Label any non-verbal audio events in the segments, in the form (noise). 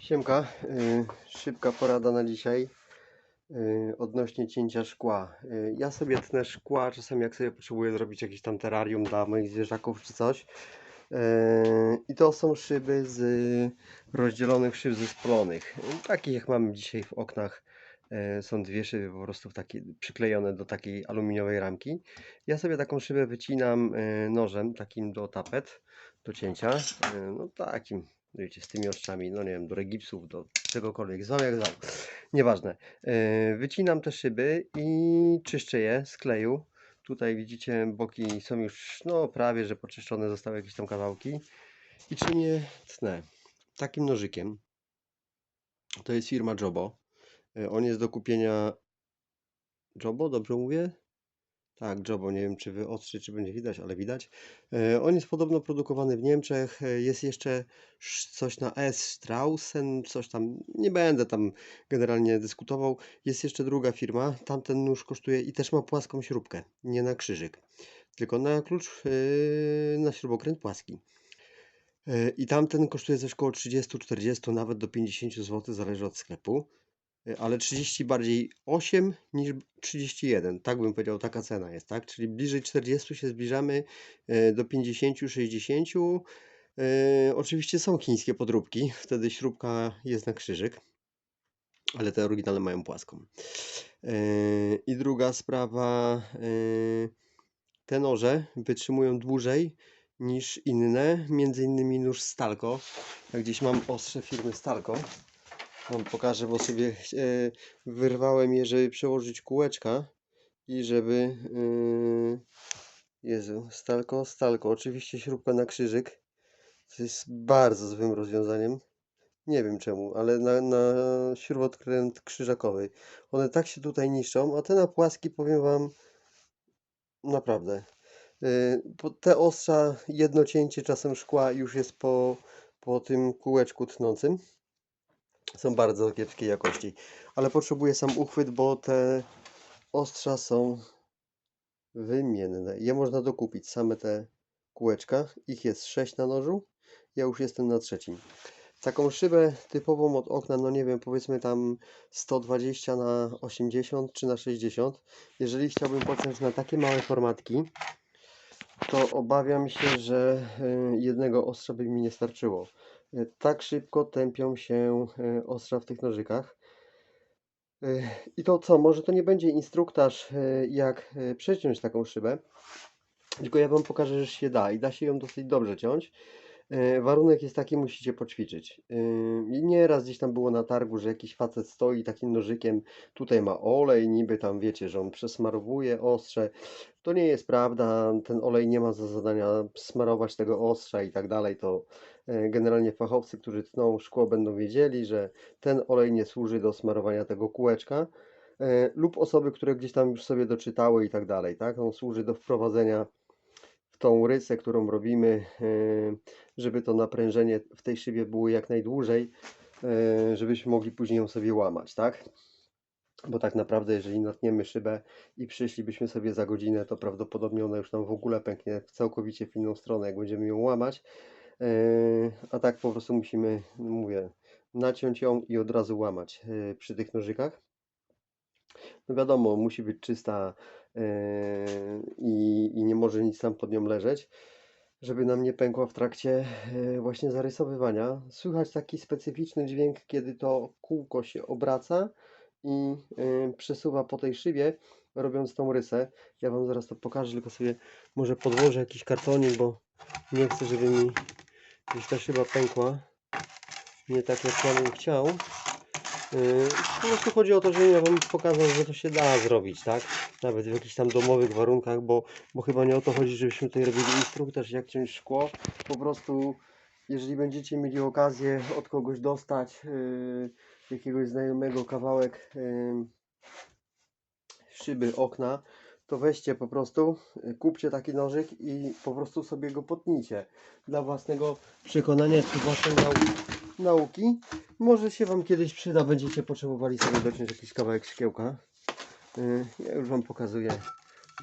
Siemka, y, szybka porada na dzisiaj y, odnośnie cięcia szkła. Y, ja sobie tnę szkła czasami jak sobie potrzebuję zrobić jakieś tam terrarium dla moich zwierzaków czy coś. I to są szyby z rozdzielonych szyb zespolonych. Takich jak mamy dzisiaj w oknach. Są dwie szyby po prostu takie, przyklejone do takiej aluminiowej ramki. Ja sobie taką szybę wycinam nożem takim do tapet, do cięcia. No takim wiecie, z tymi ostrzami, no nie wiem, do regipsów, do czegokolwiek, zwał jak zwał, nieważne. Yy, Wycinam te szyby i czyszczę je z kleju. Tutaj widzicie, boki są już, no prawie, że poczyszczone, zostały jakieś tam kawałki. I czym je tnę? Takim nożykiem. To jest firma Jobo. Yy, On jest do kupienia... Jobo, dobrze mówię? Tak, Jobo, nie wiem czy wyostrzy, czy będzie widać, ale widać. E, On jest podobno produkowany w Niemczech. e, Jest jeszcze sz- coś na S, Straussen, coś tam. Nie będę tam generalnie dyskutował. Jest jeszcze druga firma. Tamten nóż kosztuje i też ma płaską śrubkę, nie na krzyżyk, tylko na klucz, e, na śrubokręt płaski. I tamten kosztuje coś około 30-40, nawet do 50 zł, zależy od sklepu. E, Ale 30 bardziej 8 niż 31. Tak bym powiedział, taka cena jest, tak? Czyli bliżej 40 się zbliżamy e, do 50, 60. E, Oczywiście są chińskie podróbki, wtedy śrubka jest na krzyżyk, ale te oryginalne mają płaską. I druga sprawa, te noże wytrzymują dłużej niż inne, między innymi nóż Stalco. Ja gdzieś mam ostrze firmy Stalco. Wam pokażę, bo sobie e, wyrwałem je, żeby przełożyć kółeczka i żeby... Yy, Jezu, stalko, stalko. Oczywiście śrubka na krzyżyk. To jest bardzo złym rozwiązaniem. Nie wiem czemu, ale na, na śrubokręt krzyżakowy. One tak się tutaj niszczą, a te na płaski powiem Wam naprawdę. Bo te ostrza, jedno cięcie czasem szkła już jest po, po tym kółeczku tnącym są bardzo kiepskiej jakości. Ale potrzebuję sam uchwyt, bo te ostrza są wymienne. Je można dokupić, same te kółeczka. Ich jest 6 na nożu. Ja już jestem na trzecim. Taką szybę typową od okna, no nie wiem, powiedzmy tam 120 na 80 czy na 60. Jeżeli chciałbym począć na takie małe formatki, to obawiam się, że y, jednego ostrza by mi nie starczyło. Tak szybko tępią się y, ostrza w tych nożykach. Y, I to co, może to nie będzie instruktaż, y, jak przeciąć taką szybę, tylko ja Wam pokażę, że się da i da się ją dosyć dobrze ciąć. Warunek jest taki, musicie poćwiczyć. I Nieraz gdzieś tam było na targu, że jakiś facet stoi takim nożykiem, tutaj ma olej, niby tam wiecie, że on przesmarowuje ostrze. To nie jest prawda, ten olej nie ma za zadania smarować tego ostrza i tak dalej. To e, generalnie fachowcy, którzy tną szkło będą wiedzieli, że ten olej nie służy do smarowania tego kółeczka e, lub osoby, które gdzieś tam już sobie doczytały i tak dalej, tak? On służy do wprowadzenia w tą rysę, którą robimy, e, żeby to naprężenie w tej szybie było jak najdłużej, e, żebyśmy mogli później ją sobie łamać, tak? Bo tak naprawdę, jeżeli natniemy szybę i przyszlibyśmy sobie za godzinę, to prawdopodobnie ona już nam w ogóle pęknie całkowicie w inną stronę, jak będziemy ją łamać. Yy, A tak po prostu musimy, mówię, naciąć ją i od razu łamać yy, przy tych nożykach. No wiadomo, musi być czysta yy, i, i nie może nic tam pod nią leżeć, żeby nam nie pękła w trakcie właśnie zarysowywania. Słychać taki specyficzny dźwięk, kiedy to kółko się obraca i przesuwa po tej szybie, robiąc tą rysę. Ja Wam zaraz to pokażę, tylko sobie może podłożę jakiś kartonik, bo nie chcę, żeby mi gdzieś ta szyba pękła. Nie tak jak ja bym chciał. Y, po prostu chodzi o to, że ja Wam pokazał, że to się da zrobić, tak? Nawet w jakichś tam domowych warunkach, bo, bo chyba nie o to chodzi, żebyśmy tutaj robili instruktaż, jak ciąć szkło. Po prostu, jeżeli będziecie mieli okazję od kogoś dostać yy, jakiegoś znajomego kawałek yy, szyby okna, to weźcie po prostu, y, kupcie taki nożyk i po prostu sobie go potnijcie dla własnego przekonania czy własnej nau- nauki. Może się Wam kiedyś przyda, będziecie potrzebowali sobie dociąć jakiś kawałek szkiełka. Y, Ja już Wam pokazuję.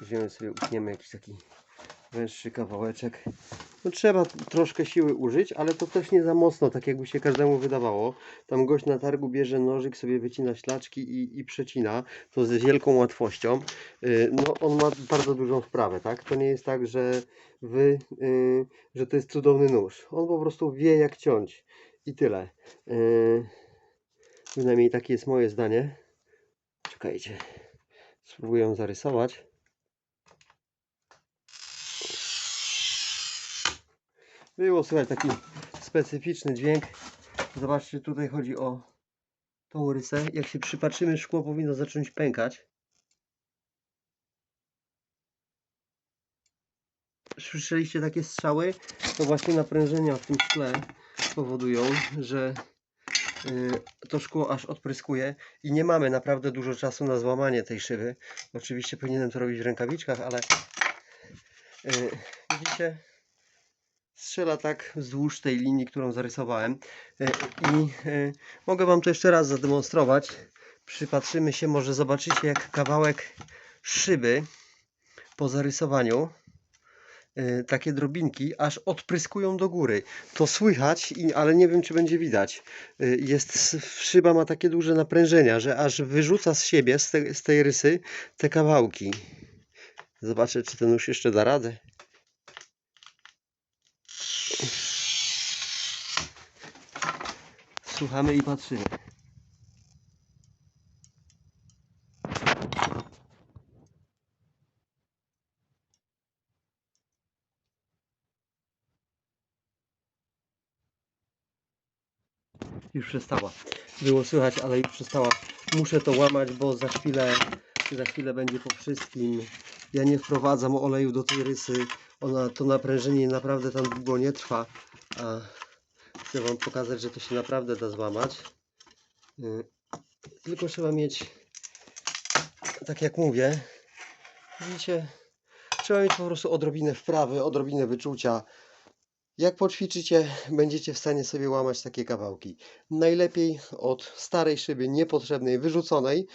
Weźmiemy sobie, utniemy jakiś taki węższy kawałeczek No trzeba troszkę siły użyć, ale to też nie za mocno, tak jakby się każdemu wydawało. Tam gość na targu bierze nożyk, sobie wycina ślaczki i, i przecina. To z wielką łatwością. Y, No on ma bardzo dużą wprawę, tak? To nie jest tak, że wy, y, że to jest cudowny nóż. On po prostu wie jak ciąć. I tyle. Y, Przynajmniej takie jest moje zdanie. Czekajcie. Spróbuję zarysować. Było słychać taki specyficzny dźwięk. Zobaczcie, tutaj chodzi o tą rysę. Jak się przypatrzymy, szkło powinno zacząć pękać. Słyszeliście takie strzały? To właśnie naprężenia w tym szkle powodują, że y, to szkło aż odpryskuje i nie mamy naprawdę dużo czasu na złamanie tej szyby. Oczywiście powinienem to robić w rękawiczkach, ale y, widzicie, strzela tak wzdłuż tej linii, którą zarysowałem. Y, I y, mogę Wam to jeszcze raz zademonstrować. Przypatrzymy się, może zobaczycie jak kawałek szyby po zarysowaniu y, takie drobinki aż odpryskują do góry. To słychać, ale nie wiem czy będzie widać. Jest, szyba ma takie duże naprężenia, że aż wyrzuca z siebie, z, z tej rysy, te kawałki. Zobaczę, czy ten nóż jeszcze da radę. Słuchamy i patrzymy. Już przestała. Było słychać, ale już przestała. Muszę to łamać, bo za chwilę, za chwilę będzie po wszystkim. Ja nie wprowadzam oleju do tej rysy. Ona, to naprężenie naprawdę tam długo nie trwa. A chcę Wam pokazać, że to się naprawdę da złamać. Y, Tylko trzeba mieć, tak jak mówię, widzicie, trzeba mieć po prostu odrobinę wprawy, odrobinę wyczucia. Jak poćwiczycie, będziecie w stanie sobie łamać takie kawałki. Najlepiej od starej szyby, niepotrzebnej, wyrzuconej,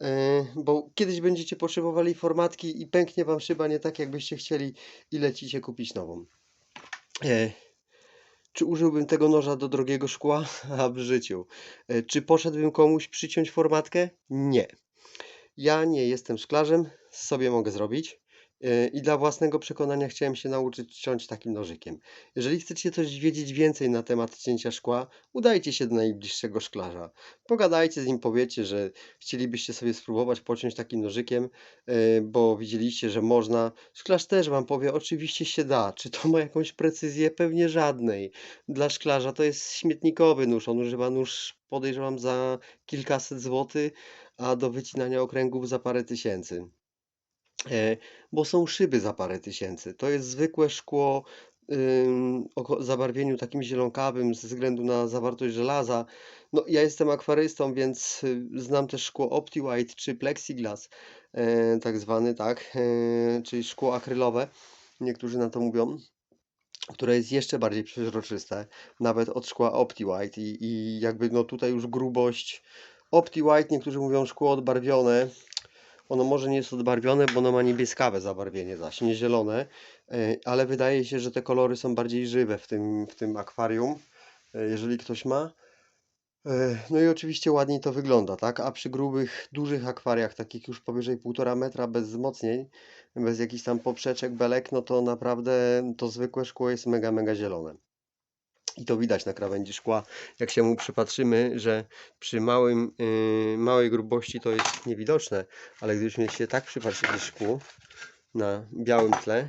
yy, bo kiedyś będziecie potrzebowali formatki i pęknie Wam szyba nie tak, jakbyście chcieli i lecicie kupić nową. Czy użyłbym tego noża do drogiego szkła? (laughs) A w życiu. Yy, Czy poszedłbym komuś przyciąć formatkę? Nie. Ja nie jestem szklarzem, sobie mogę zrobić. Yy, I dla własnego przekonania chciałem się nauczyć ciąć takim nożykiem. Jeżeli chcecie coś wiedzieć więcej na temat cięcia szkła, udajcie się do najbliższego szklarza. Pogadajcie z nim, powiecie, że chcielibyście sobie spróbować pociąć takim nożykiem, yy, bo widzieliście, że można. Szklarz też wam powie, oczywiście się da. Czy to ma jakąś precyzję? Pewnie żadnej. Dla szklarza to jest śmietnikowy nóż. On używa nóż, podejrzewam, za kilkaset złotych, a do wycinania okręgów za parę tysięcy. E, bo są szyby za parę tysięcy. To jest zwykłe szkło o zabarwieniu takim zielonkawym ze względu na zawartość żelaza. No, ja jestem akwarystą, więc y, znam też szkło OptiWhite czy Plexiglas, e, tak zwany, tak, e, czyli szkło akrylowe. Niektórzy na to mówią które jest jeszcze bardziej przeźroczyste, nawet od szkła OptiWhite i, i jakby no tutaj już grubość OptiWhite, niektórzy mówią szkło odbarwione, ono może nie jest odbarwione, bo ono ma niebieskawe zabarwienie, zaś nie zielone, e, ale wydaje się, że te kolory są bardziej żywe w tym, w tym akwarium, e, jeżeli ktoś ma. E, No i oczywiście ładniej to wygląda, tak? A przy grubych, dużych akwariach, takich już powyżej 1,5 metra bez wzmocnień, bez jakichś tam poprzeczek, belek, no to naprawdę to zwykłe szkło jest mega, mega zielone. I to widać na krawędzi szkła, jak się mu przypatrzymy, że przy małym, yy, małej grubości to jest niewidoczne, ale gdybyśmy się tak przypatrzyli szkłu na białym tle,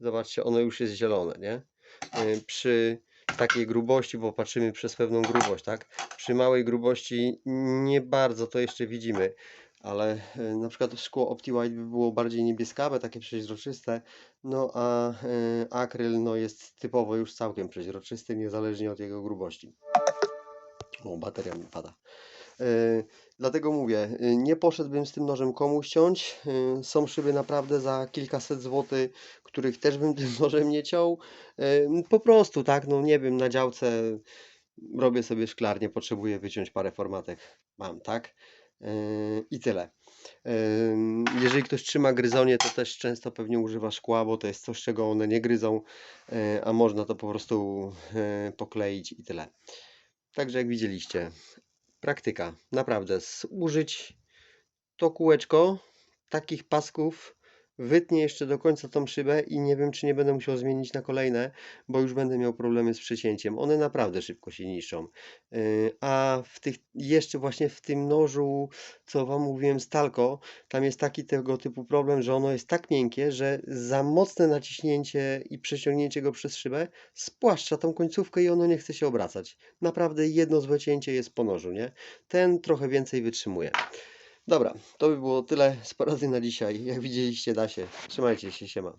zobaczcie, ono już jest zielone, nie? Yy, przy takiej grubości, bo patrzymy przez pewną grubość, tak? Przy małej grubości nie bardzo to jeszcze widzimy, ale yy, na przykład szkło OptiWhite by było bardziej niebieskawe, takie przeźroczyste, no a yy, akryl no, jest typowo już całkiem przeźroczysty, niezależnie od jego grubości. O, bateria mi pada. Yy, dlatego mówię, nie poszedłbym z tym nożem komuś ciąć. Są szyby naprawdę za kilkaset złotych, których też bym (laughs) tym nożem nie ciął. Po prostu, tak, no nie wiem, na działce robię sobie szklarnię, potrzebuję wyciąć parę formatek, mam, tak? I tyle. Jeżeli ktoś trzyma gryzonie, to też często pewnie używa szkła, bo to jest coś, czego one nie gryzą, yy, a można to po prostu yy, pokleić i tyle. Także jak widzieliście, praktyka. Naprawdę, użyć to kółeczko, takich pasków, wytnę jeszcze do końca tą szybę i nie wiem, czy nie będę musiał zmienić na kolejne, bo już będę miał problemy z przecięciem. One naprawdę szybko się niszczą. Yy, A w tych, jeszcze właśnie w tym nożu, co Wam mówiłem, stalko, tam jest taki tego typu problem, że ono jest tak miękkie, że za mocne naciśnięcie i przeciągnięcie go przez szybę spłaszcza tą końcówkę i ono nie chce się obracać. Naprawdę jedno złe cięcie jest po nożu, nie? Ten trochę więcej wytrzymuje. Dobra, to by było tyle z porady na dzisiaj. Jak widzieliście, da się. Trzymajcie się, siema.